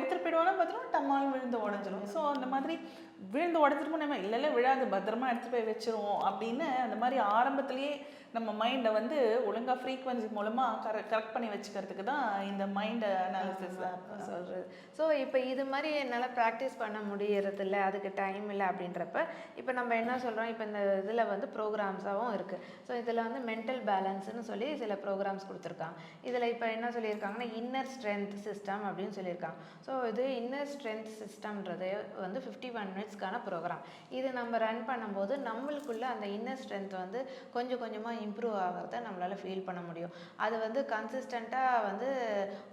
எடுத்துட்டு போயிடுவானா? பார்த்தோம்னா டம்மாலும் விழுந்து உடஞ்சிரும். ஸோ அந்த மாதிரி விழுந்து உடஞ்சிருமோ நம்ம இல்லை இல்லை விழாது பத்திரமா எடுத்து போய் வச்சிருவோம் அப்படின்னு அந்த மாதிரி ஆரம்பத்திலேயே நம்ம மைண்டை வந்து ஒழுங்கா ஃப்ரீக்வன்சி மூலமா கரெக்ட் கரெக்ட் பண்ணி வச்சுக்கிறதுக்கு தான் இந்த மைண்ட் அனாலிசிஸ் சொல்கிறது ஸோ இப்போ இது மாதிரி என்னால் ப்ராக்டிஸ் பண்ண முடியறதில்ல அதுக்கு டைம் இல்லை அப்படின்றப்ப இப்போ நம்ம என்ன சொல்கிறோம் இப்போ இந்த இதில் வந்து ப்ரோக்ராம்ஸாகவும் இருக்குது ஸோ இதில் வந்து மென்டல் பேலன்ஸ்னு சொல்லி சில ப்ரோக்ராம்ஸ் கொடுத்துருக்காங்க. இதில் இப்போ என்ன சொல்லியிருக்காங்கன்னா இன்னர் ஸ்ட்ரென்த் சிஸ்டம் அப்படின்னு சொல்லியிருக்காங்க. ஸோ ஸோ இது இன்னர் ஸ்ட்ரென்த் சிஸ்டம்ன்றது வந்து ஃபிஃப்டி ஒன் மினிட்ஸ்க்கான ப்ரோக்ராம் இது நம்ம ரன் பண்ணும்போது நம்மளுக்குள்ள அந்த இன்னர் ஸ்ட்ரென்த் வந்து கொஞ்சம் கொஞ்சமாக இம்ப்ரூவ் ஆகிறத நம்மளால் ஃபீல் பண்ண முடியும். அது வந்து கன்சிஸ்டண்ட்டாக வந்து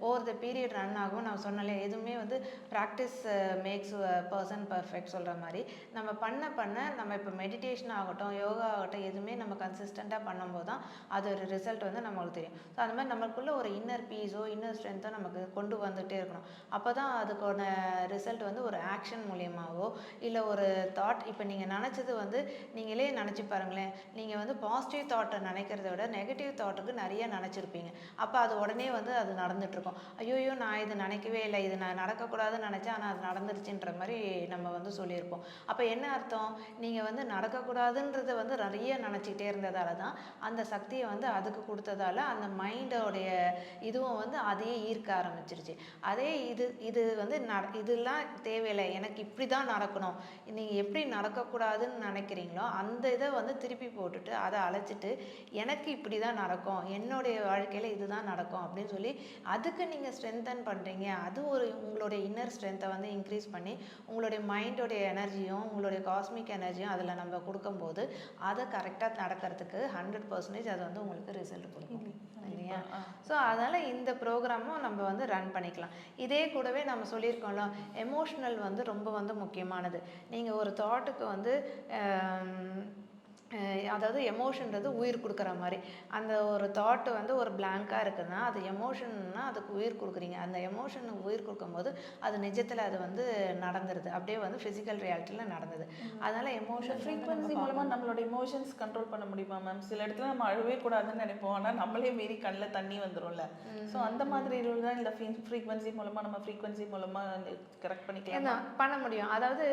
ஓவர் த பீரியட் ரன் ஆகும். நான் சொன்னல எதுவுமே வந்து ப்ராக்டிஸ் மேக்ஸ் பர்சன் பர்ஃபெக்ட் சொல்கிற மாதிரி. நம்ம பண்ண பண்ண நம்ம இப்போ மெடிடேஷன் ஆகட்டும் யோகா ஆகட்டும் எதுவுமே நம்ம கன்சிஸ்டண்ட்டாக பண்ணும்போது தான் அது ஒரு ரிசல்ட் வந்து நம்மளுக்கு தெரியும். ஸோ அந்த மாதிரி நம்மளுக்குள்ளே ஒரு இன்னர் பீஸோ இன்னர் ஸ்ட்ரென்த்தோ நமக்கு கொண்டு வந்துகிட்டே இருக்கணும். அப்போ தான் அதுக்கான ரிசல்ட் வந்து ஒரு ஆக்ஷன் மூலியமாகவோ இல்லை ஒரு தாட் இப்போ நீங்கள் நினச்சது வந்து நீங்களே நினச்சி பாருங்களேன். நீங்கள் வந்து பாசிட்டிவ் தாட்டை நினைக்கிறத விட நெகட்டிவ் தாட்டுக்கு நிறைய நினச்சிருப்பீங்க. அப்போ அது உடனே வந்து அது நடந்துகிட்ருக்கும் ஐயோயோ நான் இது நினைக்கவே இல்லை. இது நான் நடக்கக்கூடாதுன்னு நினச்சேன். ஆனால் அது நடந்துருச்சுன்ற மாதிரி நம்ம வந்து சொல்லியிருப்போம். அப்போ என்ன அர்த்தம்? நீங்கள் வந்து நடக்கக்கூடாதுன்றத வந்து நிறைய நினச்சிக்கிட்டே இருந்ததால தான் அந்த சக்தியை வந்து அதுக்கு கொடுத்ததால அந்த மைண்டோடைய இதுவும் வந்து அதையே ஈர்க்க ஆரம்பிச்சிருச்சு. அதே இது இது வந்து நட இதெல்லாம் தேவையில்லை. எனக்கு இப்படி தான் நடக்கணும். நீங்கள் எப்படி நடக்கக்கூடாதுன்னு நினைக்கிறீங்களோ அந்த இதை வந்து திருப்பி போட்டுட்டு அதை அழைச்சிட்டு எனக்கு இப்படி தான் நடக்கும். என்னுடைய வாழ்க்கையில் இதுதான் நடக்கும் அப்படின்னு சொல்லி அதுக்கு நீங்கள் ஸ்ட்ரென்தன் பண்ணுறீங்க அது ஒரு உங்களுடைய இன்னர் ஸ்ட்ரென்த்தை வந்து இன்க்ரீஸ் பண்ணி உங்களுடைய மைண்டோடைய எனர்ஜியும் உங்களுடைய காஸ்மிக் எனர்ஜியும் அதில் நம்ம கொடுக்கும்போது அதை கரெக்டாக நடக்கிறதுக்கு ஹண்ட்ரட் பர்சன்டேஜ் அது வந்து உங்களுக்கு ரிசல்ட் கொடுக்கும். இல்லையா? ஸோ அதனால் இந்த ப்ரோக்ராமும் நம்ம வந்து ரன் பண்ணிக்கலாம். இதே கூடவே நம்ம சொல்லியிருக்கோம்ல எமோஷ்னல் வந்து ரொம்ப வந்து முக்கியமானது. நீங்கள் ஒரு தாட்டுக்கு வந்து அதாவது எமோஷன்றது உயிர் கொடுக்குற மாதிரி. அந்த ஒரு தாட்டு வந்து ஒரு blank-ஆ இருக்குதுன்னா அது எமோஷன்னா அதுக்கு உயிர் கொடுக்குறீங்க. அந்த எமோஷனுக்கு உயிர் கொடுக்கும்போது அது நிஜத்தில் அது வந்து நடந்துருது. அப்படியே வந்து ஃபிசிக்கல் ரியாலிட்டியில் நடந்தது. அதனால எமோஷன் ஃப்ரீக்வன்சி மூலமா நம்மளோட இமோஷன்ஸ் கண்ட்ரோல் பண்ண முடியுமா மேம் சில இடத்துல நம்ம அழவே கூடாதுன்னு நினைப்போம். ஆனா நம்மளே மீறி கண்ணில் தண்ணி வந்துரும்ல. ஸோ அந்த மாதிரி ரூல் தான் இந்த ஃப்ரீக்வன்சி மூலமா நம்ம ஃப்ரீக்வன்சி மூலமா கரெக்ட் பண்ணிக்கலாம்? பண்ண முடியும். அதாவது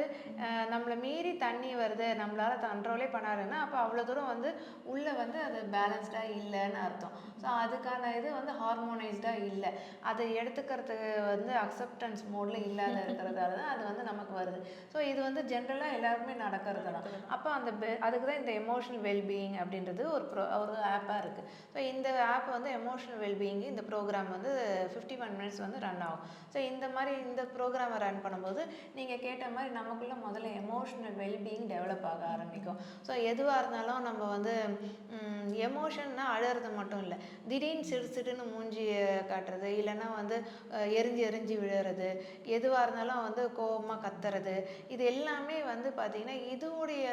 நம்மளை மீறி தண்ணி வருது நம்மளால கண்ட்ரோலே பண்ணாருன்னா அப்போ அவ்வளோ தூரம் வந்து உள்ளே வந்து அது பேலன்ஸ்டாக இல்லைன்னு அர்த்தம். ஸோ அதுக்கான இது வந்து ஹார்மோனைஸ்டாக இல்லை. அதை எடுத்துக்கிறதுக்கு வந்து அக்செப்டன்ஸ் மோடில் இல்லாத இருக்கிறதால தான் அது வந்து நமக்கு வருது. ஸோ இது வந்து ஜென்ரலாக எல்லாருக்குமே நடக்கிறது. தான் அப்போ அந்த அதுக்கு தான் இந்த எமோஷனல் வெல்பீயிங் அப்படின்றது ஒரு ப்ரோ ஒரு ஆப்பாக இருக்குது ஸோ இந்த ஆப் வந்து எமோஷனல் வெல்பீயிங் இந்த ப்ரோக்ராம் வந்து ஃபிஃப்டி ஒன் மினிட்ஸ் வந்து ரன் ஆகும். ஸோ இந்த மாதிரி இந்த ப்ரோக்ராமை ரன் பண்ணும்போது நீங்கள் கேட்ட மாதிரி நமக்குள்ள முதல்ல எமோஷனல் வெல்பீயிங் டெவலப் ஆக ஆரம்பிக்கும். ஸோ எதுவாக எதுவாக இருந்தாலும் நம்ம வந்து எமோஷன்னா அழறது மட்டும் இல்லை. திடீர்னு சிடு சிடுன்னு மூஞ்சி காட்டுறது இல்லைன்னா வந்து எரிஞ்சு எரிஞ்சு விழுறது எதுவாக இருந்தாலும் வந்து கோபமாக கத்துறது இது எல்லாமே வந்து பார்த்திங்கன்னா இதுவுடைய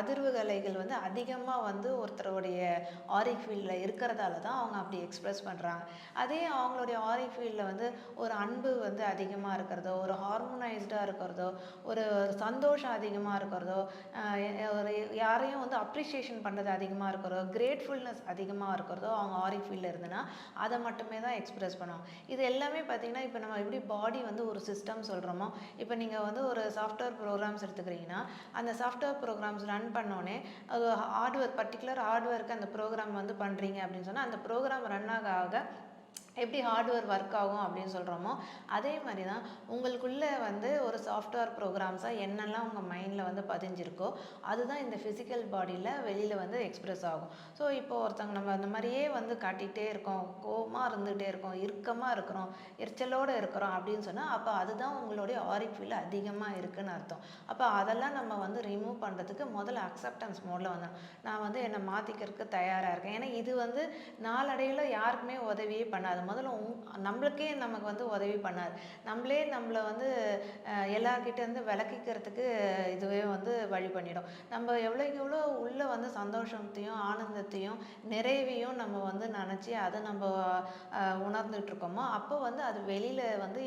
அதிர்வுகலைகள் வந்து அதிகமாக வந்து ஒருத்தருடைய ஆரி ஃபீல்டில் இருக்கிறதால தான் அவங்க அப்படி எக்ஸ்ப்ரெஸ் பண்ணுறாங்க அதே அவங்களுடைய ஆரி ஃபீல்டில் வந்து ஒரு அன்பு வந்து அதிகமாக இருக்கிறதோ ஒரு ஹார்மோனைஸ்டாக இருக்கிறதோ ஒரு சந்தோஷம் அதிகமாக இருக்கிறதோ ஒரு யாரையும் வந்து அப்ரிஷியேஷன் பண்ணுறது அதிகமாக இருக்கிறதோ கிரேட்ஃபுல்னஸ் அதிகமாக இருக்கிறதோ அவங்க ஆரி ஃபீல்டில் இருந்ததுன்னா அதை மட்டுமே தான் எக்ஸ்ப்ரெஸ் பண்ணுவோம் இது எல்லாமே பார்த்திங்கன்னா இப்போ நம்ம எப்படி பாடி வந்து ஒரு சிஸ்டம் சொல்கிறோமோ இப்போ நீங்கள் வந்து ஒரு சாஃப்ட்வேர் ப்ரோக்ராம்ஸ் எடுத்துக்கிறீங்கன்னா அந்த சாஃப்ட்வேர் ப்ரோக்ராம்ஸ் ரன் பண்ணோடனே அது ஹார்ட்வேர் பர்டிகுலர் ஹார்ட்வேருக்கு அந்த ப்ரோக்ராம் வந்து பண்ணுறீங்க அப்படின்னு சொன்னால் அந்த ப்ரோக்ராம் ரன் ஆக ஆக எப்படி ஹார்ட்வேர் ஒர்க் ஆகும் அப்படின்னு சொல்கிறோமோ அதே மாதிரி தான் உங்களுக்குள்ளே வந்து ஒரு சாஃப்ட்வேர் ப்ரோக்ராம்ஸாக என்னெல்லாம் உங்கள் மைண்டில் வந்து பதிஞ்சிருக்கோ அதுதான் இந்த ஃபிசிக்கல் பாடியில் வெளியில் வந்து எக்ஸ்ப்ரெஸ் ஆகும். ஸோ இப்போ ஒருத்தவங்க நம்ம அந்த மாதிரியே வந்து காட்டிகிட்டே இருக்கோம் கோவமாக இருந்துகிட்டே இருக்கோம் இறுக்கமாக இருக்கிறோம் எரிச்சலோடு இருக்கிறோம் அப்படின்னு சொன்னால் அப்போ அதுதான் உங்களுடைய ஆரிக் ஃபீல் அதிகமாக இருக்குன்னு அர்த்தம். அப்போ அதெல்லாம் நம்ம வந்து ரிமூவ் பண்ணுறதுக்கு முதல்ல அக்செப்டன்ஸ் மோடில் வந்தோம். நான் வந்து என்னை மாற்றிக்கிறதுக்கு தயாராக இருக்கேன். ஏன்னா இது வந்து நாளடைவில் யாருக்குமே உதவியே பண்ணாது. முதல்ல உங் நம்மளுக்கே நமக்கு வந்து உதவி பண்ணாது. நம்மளே நம்மளை வந்து அஹ், எல்லார்கிட்ட விளக்கிக்கிறதுக்கு இதுவே வந்து வழி பண்ணிடும். நம்ம எவ்வளோக்கு எவ்வளோ உள்ளே வந்து சந்தோஷத்தையும் ஆனந்தத்தையும் நிறைவையும் நம்ம வந்து நினச்சி அதை நம்ம உணர்ந்துட்டு இருக்கோமோ அப்போ வந்து அது வெளியில் வந்து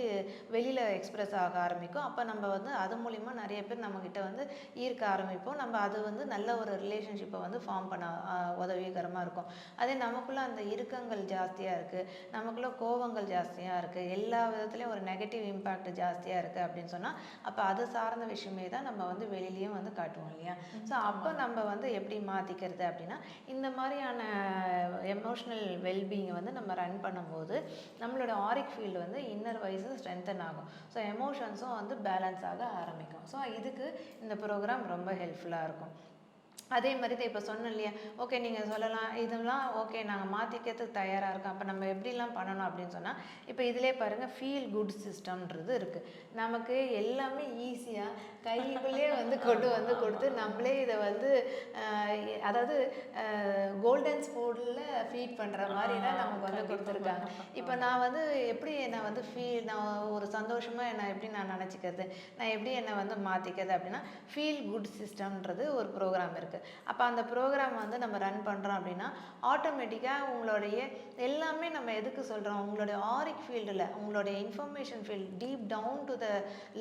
வெளியில் எக்ஸ்ப்ரெஸ் ஆக ஆரம்பிக்கும். அப்போ நம்ம வந்து அது மூலிமா நிறைய பேர் நம்மக்கிட்ட வந்து ஈர்க்க ஆரம்பிப்போம். நம்ம அது வந்து நல்ல ஒரு ரிலேஷன்ஷிப்பை வந்து ஃபார்ம் பண்ண உதவிகரமாக இருக்கும். அதே நமக்குள்ளே அந்த இறுக்கங்கள் ஜாஸ்தியாக இருக்குது நமக்குள்ள கோபங்கள் ஜாஸ்தியாக இருக்குது எல்லா விதத்துலேயும் ஒரு நெகட்டிவ் இம்பேக்ட் ஜாஸ்தியாக இருக்குது அப்படின்னு சொன்னால் அப்போ அது சார்ந்த விஷயமே தான் நம்ம வந்து வெளியிலயும் வந்து காட்டுவோம் இல்லையா? ஸோ அப்போ நம்ம வந்து எப்படி மாற்றிக்கிறது அப்படின்னா இந்த மாதிரியான எமோஷ்னல் வெல்பீங்கை வந்து நம்ம ரன் பண்ணும்போது நம்மளோட ஆரிக் ஃபீல்டு வந்து இன்னர் வைஸு ஸ்ட்ரென்தன் ஆகும். ஸோ எமோஷன்ஸும் வந்து பேலன்ஸ் ஆக ஆரம்பிக்கும். ஸோ இதுக்கு இந்த ப்ரோக்ராம் ரொம்ப ஹெல்ப்ஃபுல்லாக இருக்கும். அதே மாதிரி தான் இப்போ சொன்னோம் இல்லையா? ஓகே நீங்கள் சொல்லலாம். இதெல்லாம் ஓகே நாங்கள் மாற்றிக்கிறதுக்கு தயாராக இருக்கோம். அப்போ நம்ம எப்படிலாம் பண்ணணும் அப்படின்னு சொன்னால் இப்போ இதிலே பாருங்கள் ஃபீல் குட் சிஸ்டம்ன்றது இருக்குது நமக்கு எல்லாமே ஈஸியாக கைக்குள்ளேயே வந்து கொண்டு வந்து கொடுத்து நம்மளே இதை வந்து அதாவது கோல்டன் ஸ்பூனில் ஃபீட் பண்ணுற மாதிரி தான் நமக்கு வந்து கொடுத்துருக்காங்க. இப்போ நான் வந்து எப்படி என்னை வந்து ஃபீல் நான் ஒரு சந்தோஷமாக என்னை எப்படி நான் நினச்சிக்கிறது? நான் எப்படி என்னை வந்து மாற்றிக்கிறது அப்படின்னா ஃபீல் குட் சிஸ்டம்ன்றது ஒரு ப்ரோக்ராம் இருக்குது அப்போ அந்த ப்ரோக்ராம் வந்து நம்ம ரன் பண்ணுறோம் அப்படின்னா ஆட்டோமேட்டிக்காக உங்களுடைய எல்லாமே நம்ம எதுக்கு சொல்கிறோம் உங்களுடைய ஆரிக் ஃபீல்டில் உங்களுடைய information field deep down to the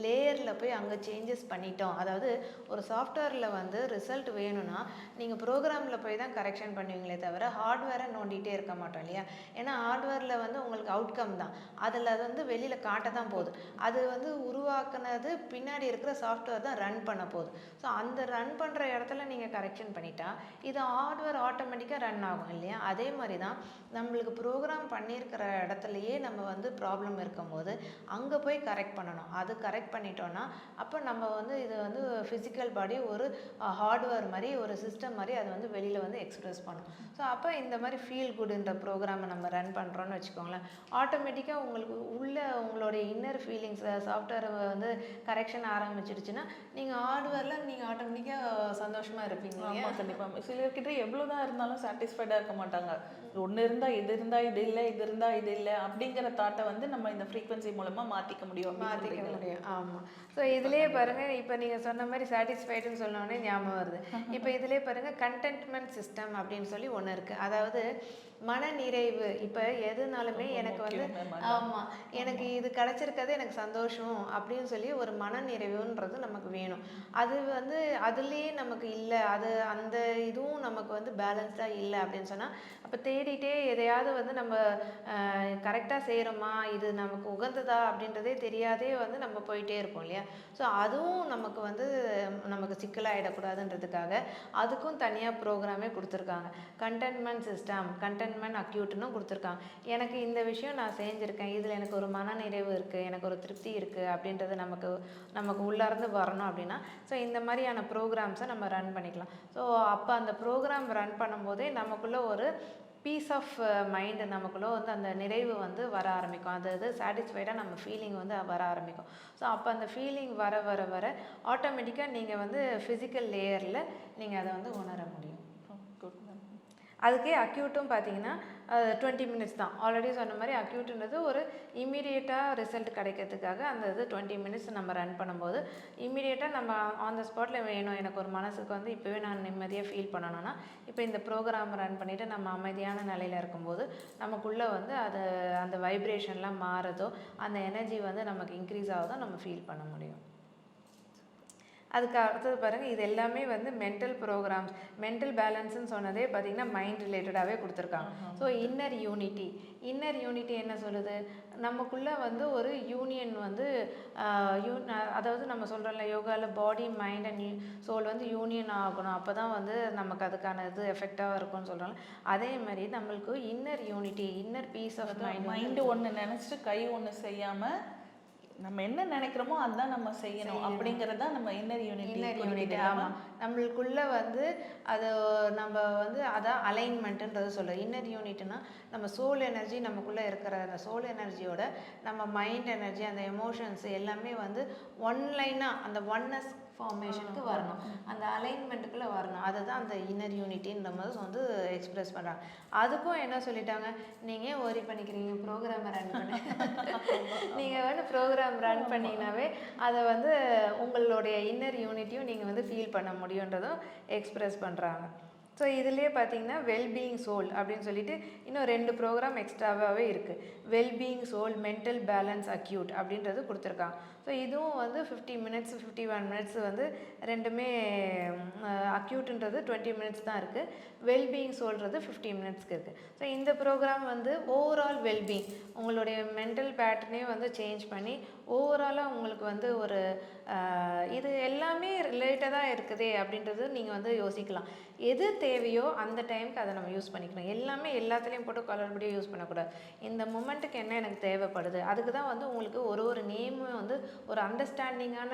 லேயரில் போய் அங்கே சேஞ்சஸ் பண்ணிட்டோம். அதாவது ஒரு சாஃப்ட்வேரில் வந்து ரிசல்ட் வேணும்னா நீங்கள் ப்ரோக்ராமில் போய் தான் கரெக்ஷன் பண்ணுவீங்களே தவிர ஹார்ட்வேரை நோண்டிகிட்டே இருக்க மாட்டோம் இல்லையா? ஏன்னா ஹார்ட்வேரில் வந்து உங்களுக்கு அவுட்கம் தான். அதில் அது வந்து வெளியில் காட்ட தான் போகுது. அது வந்து உருவாக்குனது பின்னாடி இருக்கிற சாஃப்ட்வேர் தான் ரன் பண்ண போகுது. ஸோ அந்த ரன் பண்ணுற இடத்துல நீங்கள் கரெக்ஷன் பண்ணிட்டா இது ஹார்ட்வேர் ஆட்டோமேட்டிக்காக ரன் ஆகும் இல்லையா? அதே மாதிரி தான் நம்மளுக்கு ப்ரோக்ராம் பண்ணியிருக்கிற இடத்துலையே நம்ம வந்து ப்ராப்ளம் இருக்கும்போது அங்கே போய் கரெக்ட் பண்ணணும். அது கரெக்ட் பண்ணிட்டோன்னா அப்போ நம்ம வந்து இது வந்து ஃபிசிக்கல் பாடி ஒரு ஹார்ட்வேர் மாதிரி ஒரு சிஸ்டம் மாதிரி அது வந்து வெளியில் வந்து எக்ஸ்பிரஸ் பண்ணும். ஸோ அப்போ இந்த மாதிரி ஃபீல் குட்ன்ற ப்ரோக்ராமை நம்ம ரன் பண்ணுறோன்னு வச்சுக்கோங்களேன். ஆட்டோமேட்டிக்காக உங்களுக்கு உள்ள உங்களுடைய இன்னர் ஃபீலிங்ஸை சாஃப்ட்வேர் வந்து கரெக்ஷன் ஆரம்பிச்சிடுச்சுன்னா நீங்கள் ஹார்ட்வேரில் நீங்கள் ஆட்டோமேட்டிக்காக சந்தோஷமாக இருப்பீங்க. ஆமா கண்டிப்பா. சிலர்கிட்ட எவ்வளவுதான் இருந்தாலும் சாட்டிஸ்ஃபைடா இருக்க மாட்டாங்க. ஒண்ணு இருந்தா இது இருந்தா இது இல்ல இது இருந்தா இது இல்ல அப்படிங்கிற தாட்டை வந்து நம்ம இந்த ஃப்ரீக்வன்சி மூலமா மாத்திக்க முடியும் சொல்றீங்களா? முடியும். ஆமாம் ஸோ இதுலேயே பாருங்க இப்போ நீங்கள் சொன்ன மாதிரி சாட்டிஸ்ஃபைடுன்னு சொன்னோடனே ஞாபகம் வருது. இப்போ இதுலேயே பாருங்க கண்டென்ட்மெண்ட் சிஸ்டம் அப்படின்னு சொல்லி ஒன்று இருக்குது அதாவது மன நிறைவு இப்போ எதுனாலுமே எனக்கு வந்து. ஆமாம் எனக்கு இது கிடைச்சிருக்கிறது எனக்கு சந்தோஷம் அப்படின்னு சொல்லி ஒரு மன நிறைவுன்றது நமக்கு வேணும். அது வந்து அதுலேயே நமக்கு இல்லை. அது அந்த இதுவும் நமக்கு வந்து பேலன்ஸ்டாக இல்லை அப்படின்னு சொன்னால் அப்போ தேடிட்டே எதையாவது வந்து நம்ம கரெக்டாக செய்கிறோமா இது நமக்கு உகந்ததா? அப்படின்றதே தெரியாதே வந்து நம்ம போயிட்டே இருப்போம் இல்லையா? ஸோ அதுவும் நமக்கு வந்து நமக்கு சிக்கலாயிடக்கூடாதுன்றதுக்காக அதுக்கும் தனியாக ப்ரோக்ராமே கொடுத்துருக்காங்க. கண்டென்ட்மெண்ட் சிஸ்டம் கண்டென்ட்மெண்ட் அக்யூட்னு கொடுத்துருக்காங்க. எனக்கு இந்த விஷயம் நான் செஞ்சுருக்கேன். இதில் எனக்கு ஒரு மன நிறைவு இருக்குது எனக்கு ஒரு திருப்தி இருக்குது அப்படின்றது நமக்கு நமக்கு உள்ளார்ந்து வரணும் அப்படின்னா ஸோ இந்த மாதிரியான ப்ரோக்ராம்ஸை நம்ம ரன் பண்ணிக்கலாம். ஸோ அப்போ அந்த ப்ரோக்ராம் ரன் பண்ணும்போதே நமக்குள்ளே ஒரு பீஸ் ஆஃப் மைண்டு uh, நமக்குள்ளே வந்து அந்த நிறைவு வந்து வர ஆரம்பிக்கும். அது அது சாட்டிஸ்ஃபைடாக நம்ம ஃபீலிங் வந்து வர ஆரம்பிக்கும். ஸோ அப்போ அந்த ஃபீலிங் வர வர வர ஆட்டோமேட்டிக்காக நீங்கள் வந்து ஃபிசிக்கல் லேயரில் நீங்கள் அதை வந்து உணர முடியும். அதுக்கே அக்யூட்டும் பார்த்தீங்கன்னா டுவெண்ட்டி மினிட்ஸ் தான். ஆல்ரெடி சொன்ன மாதிரி அக்யூட்டுன்றது ஒரு இமீடியட்டாக ரிசல்ட் கிடைக்கிறதுக்காக அந்த இது டுவெண்ட்டி மினிட்ஸ் நம்ம ரன் பண்ணும்போது இமீடியட்டாக நம்ம ஆன் த ஸ்பாட்டில் வேணும். எனக்கு ஒரு மனசுக்கு வந்து இப்போவே நான் நிம்மதியாக ஃபீல் பண்ணணும்னா இப்போ இந்த ப்ரோக்ராம் ரன் பண்ணிவிட்டு நம்ம அமைதியான நிலையில் இருக்கும்போது நமக்குள்ளே வந்து அது அந்த வைப்ரேஷன்லாம் மாறுதோ அந்த எனர்ஜி வந்து நமக்கு இன்க்ரீஸ் ஆகுதோ நம்ம ஃபீல் பண்ண முடியும். அதுக்கு அடுத்தது பாருங்கள் இது எல்லாமே வந்து மென்டல் ப்ரோக்ராம்ஸ் மென்டல் பேலன்ஸ்னு சொன்னதே பார்த்தீங்கன்னா மைண்ட் ரிலேட்டடாகவே கொடுத்துருக்காங்க. So inner unity inner unity என்ன சொல்லுது? நமக்குள்ளே வந்து ஒரு யூனியன் வந்து யூ அதாவது நம்ம சொல்கிறோம்ல யோகாவில் பாடி மைண்ட் அண்ட் சோல் வந்து யூனியன் ஆகணும். அப்போ தான் வந்து நமக்கு அதுக்கான இது எஃபெக்டாக இருக்கும்னு சொல்கிறோம்ல அதே மாதிரி நம்மளுக்கு inner unity inner peace of mind mind ஒண்ணு நினைச்சிட்டு கை ஒண்ணு செய்யாம நம்ம என்ன நினைக்கிறோமோ அதான் நம்ம செய்யணும் அப்படிங்கறதா நம்ம இன்னர் யூனிட்டி இன்னர் யூனிட் ஆமாம் நம்மளுக்குள்ள வந்து அது நம்ம வந்து அதான் அலைன்மெண்ட்டுன்றது சொல்கிறோம் இன்னர் யூனிட்னா நம்ம சோல் எனர்ஜி நமக்குள்ளே இருக்கிற அந்த சோல் எனர்ஜியோட நம்ம மைண்ட் எனர்ஜி அந்த எமோஷன்ஸ் எல்லாமே வந்து ஒன் லைனாக அந்த ஒன்னஸ் ஃபார்மேஷனுக்கு வரணும். அந்த அலைன்மெண்ட்டுக்குள்ளே வரணும். அதுதான் அந்த இன்னர் யூனிட்டின்ற மாதிரி வந்து எக்ஸ்பிரஸ் பண்ணுறாங்க அதுக்கும் என்ன சொல்லிட்டாங்க? நீங்கள் ஏன் worry பண்ணிக்கிறீங்க ப்ரோக்ராமை ரன் பண்ண. நீங்கள் வந்து ப்ரோக்ராம் ரன் பண்ணிங்கனாவே அதை வந்து உங்களுடைய இன்னர் யூனிட்டியும் நீங்கள் வந்து ஃபீல் பண்ண முடியுன்றதும் எக்ஸ்பிரஸ் பண்ணுறாங்க ஸோ இதுலேயே பார்த்தீங்கன்னா வெல்பீயிங் சோல் அப்படின்னு சொல்லிட்டு இன்னும் ரெண்டு ப்ரோக்ராம் எக்ஸ்ட்ராவாகவே இருக்குது wellbeing soul mental balance acute அப்படின்றது கொடுத்துருக்காங்க. ஸோ இதுவும் வந்து fifty minutes fifty one minutes வந்து ரெண்டுமே அக்யூட்டுன்றது டுவெண்ட்டி மினிட்ஸ் தான் இருக்குது வெல்பீயிங் சோல்றது ஃபிஃப்டி மினிட்ஸ்க்கு இருக்குது ஸோ இந்த ப்ரோக்ராம் வந்து ஓவரால் வெல்பீயிங் உங்களுடைய மென்டல் பேட்டர்னே வந்து சேஞ்ச் பண்ணி ஓவராலாக உங்களுக்கு வந்து ஒரு இது எல்லாமே ரிலேட்டடாக இருக்குதே அப்படின்றது நீங்கள் வந்து யோசிக்கலாம். எது தேவையோ அந்த டைமுக்கு அதை நம்ம யூஸ் பண்ணிக்கணும் எல்லாமே எல்லாத்துலேயும் போட்டு குளறுபடியாக யூஸ் பண்ணக்கூடாது. இந்த மூமெண்ட்டுக்கு என்ன எனக்கு தேவைப்படுது? அதுக்கு தான் வந்து உங்களுக்கு ஒரு ஒரு நேமும் வந்து ஒரு அண்டர்ஸ்டாண்டிங்கான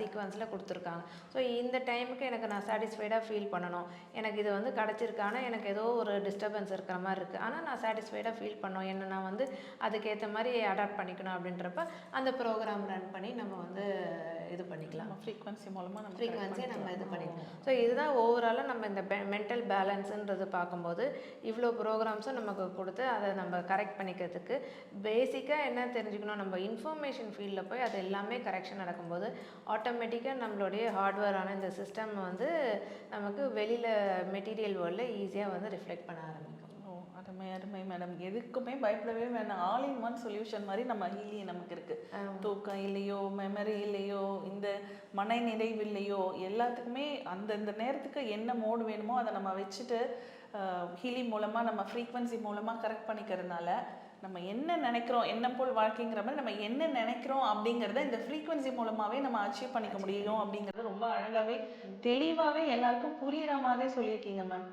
சீக்வன்ஸில் கொடுத்துருக்காங்க. ஸோ இந்த டைமுக்கு எனக்கு நான் சாட்டிஸ்ஃபைடாக ஃபீல் பண்ணணும். எனக்கு இது வந்து கிடச்சிருக்கு. ஆனால் எனக்கு ஏதோ ஒரு டிஸ்டர்பன்ஸ் இருக்கிற மாதிரி இருக்குது ஆனால் நான் சாட்டிஸ்ஃபைடாக ஃபீல் பண்ணணும். என்ன நான் வந்து அதுக்கேற்ற மாதிரி அடாப்ட் பண்ணிக்கணும் அப்படின்றப்ப அந்த ப்ரோக்ராம் ரன் பண்ணி நம்ம வந்து இது பண்ணிக்கலாம். ஃப்ரீக்வன்சி மூலமாக நம்ம ஃப்ரீக்வன்சியை நம்ம இது பண்ணிக்கலாம். ஸோ இதுதான் ஓவராலாக நம்ம இந்த மென்டல் பேலன்ஸுன்றது பார்க்கும்போது இவ்வளோ ப்ரோக்ராம்ஸும் நமக்கு கொடுத்து அதை நம்ம கரெக்ட் பண்ணிக்கிறதுக்கு பேசிக்காக என்ன தெரிஞ்சுக்கணும்? நம்ம இன்ஃபர்மேஷன் ஃபீல்டில் போய் அது எல்லாமே கரெக்ஷன் நடக்கும்போது ஆட்டோமேட்டிக்காக நம்மளுடைய ஹார்ட்வேரான இந்த சிஸ்டம் வந்து நமக்கு வெளியில் மெட்டீரியல் வேர்ல்டில் ஈஸியாக வந்து ரிஃப்ளெக்ட் பண்ண ஆரம்பிக்கும். அருமை அருமை மேடம். எதுக்குமே பயப்படவே வேணாம். ஆல் இன் ஒன் சொல்யூஷன் மாதிரி நம்ம ஹீலி நமக்கு இருக்கு. தூக்கம் இல்லையோ மெமரி இல்லையோ இந்த மன நிறைவு இல்லையோ எல்லாத்துக்குமே அந்தந்த நேரத்துக்கு என்ன மோடு வேணுமோ அதை நம்ம வச்சுட்டு ஹீலி மூலமாக நம்ம ஃப்ரீக்வன்சி மூலமாக கரெக்ட் பண்ணிக்கிறதுனால நம்ம என்ன நினைக்கிறோம் என்ன போல் வாழ்க்கைங்கிற மாதிரி நம்ம என்ன நினைக்கிறோம் அப்படிங்கிறத இந்த ஃப்ரீக்வன்சி மூலமாகவே நம்ம அச்சீவ் பண்ணிக்க முடியும் அப்படிங்கிறது ரொம்ப அழகாகவே தெளிவாகவே எல்லாருக்கும் புரியுற மாதிரி சொல்லியிருக்கீங்க மேம்